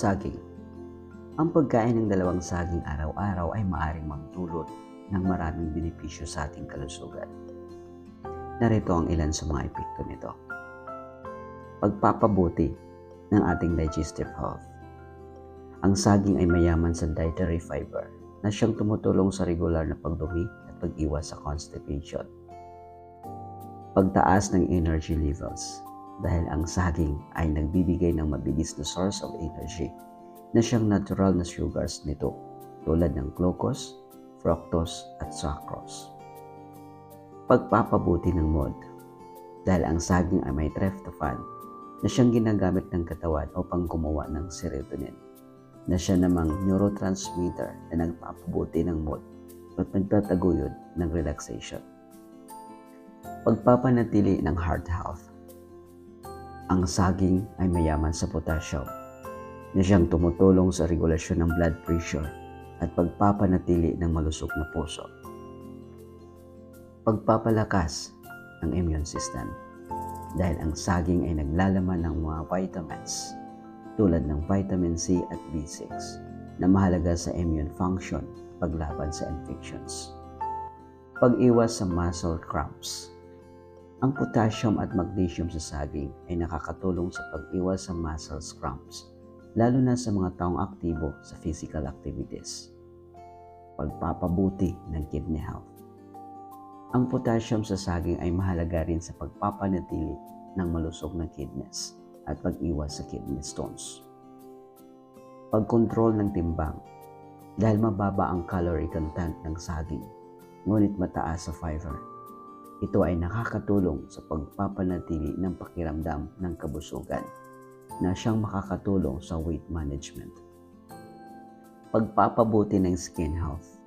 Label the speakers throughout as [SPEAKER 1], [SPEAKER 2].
[SPEAKER 1] Saging. Ang pagkain ng dalawang saging araw-araw ay maaring magdulot ng maraming benepisyo sa ating kalusugan. Narito ang ilan sa mga epekto nito. Pagpapabuti ng ating digestive health. Ang saging ay mayaman sa dietary fiber na siyang tumutulong sa regular na pagdumi at pag-iwas sa constipation. Pagtaas ng energy levels dahil ang saging ay nagbibigay ng mabilis na source of energy na siyang natural na sugars nito tulad ng glucose, fructose at sucrose. Pagpapabuti ng mood dahil ang saging ay may tryptophan na siyang ginagamit ng katawan upang gumawa ng serotonin na siya namang neurotransmitter na nagpapabuti ng mood at nagtataguyod ng relaxation. Pagpapanatili ng heart health ang saging ay mayaman sa potassium na siyang tumutulong sa regulasyon ng blood pressure at pagpapanatili ng malusog na puso. Pagpapalakas ng immune system dahil ang saging ay naglalaman ng mga vitamins tulad ng vitamin C at B6 na mahalaga sa immune function paglaban sa infections. Pag-iwas sa muscle cramps. Ang potassium at magnesium sa saging ay nakakatulong sa pag-iwas sa muscle cramps, lalo na sa mga taong aktibo sa physical activities. Pagpapabuti ng kidney health. Ang potassium sa saging ay mahalaga rin sa pagpapanatili ng malusog na kidneys at pag-iwas sa kidney stones. Pagkontrol ng timbang dahil mababa ang calorie content ng saging, ngunit mataas sa fiber. Ito ay nakakatulong sa pagpapanatili ng pakiramdam ng kabusugan na siyang makakatulong sa weight management. Pagpapabuti ng skin health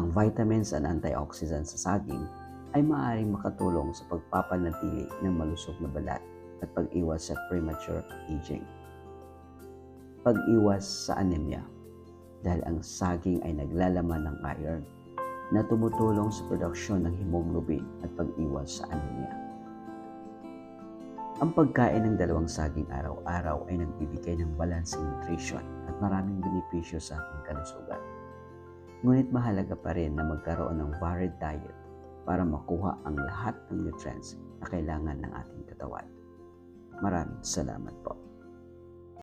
[SPEAKER 1] ang vitamins and antioxidants sa saging ay maaaring makatulong sa pagpapanatili ng malusog na balat at pag-iwas sa premature aging. Pag-iwas sa anemia dahil ang saging ay naglalaman ng iron na tumutulong sa produksyon ng hemoglobin at pag-iwas sa anemia. Ang pagkain ng dalawang saging araw-araw ay nagbibigay ng balancing nutrition at maraming benepisyo sa ating kalusugan. Ngunit mahalaga pa rin na magkaroon ng varied diet para makuha ang lahat ng nutrients na kailangan ng ating katawan. Maraming salamat po.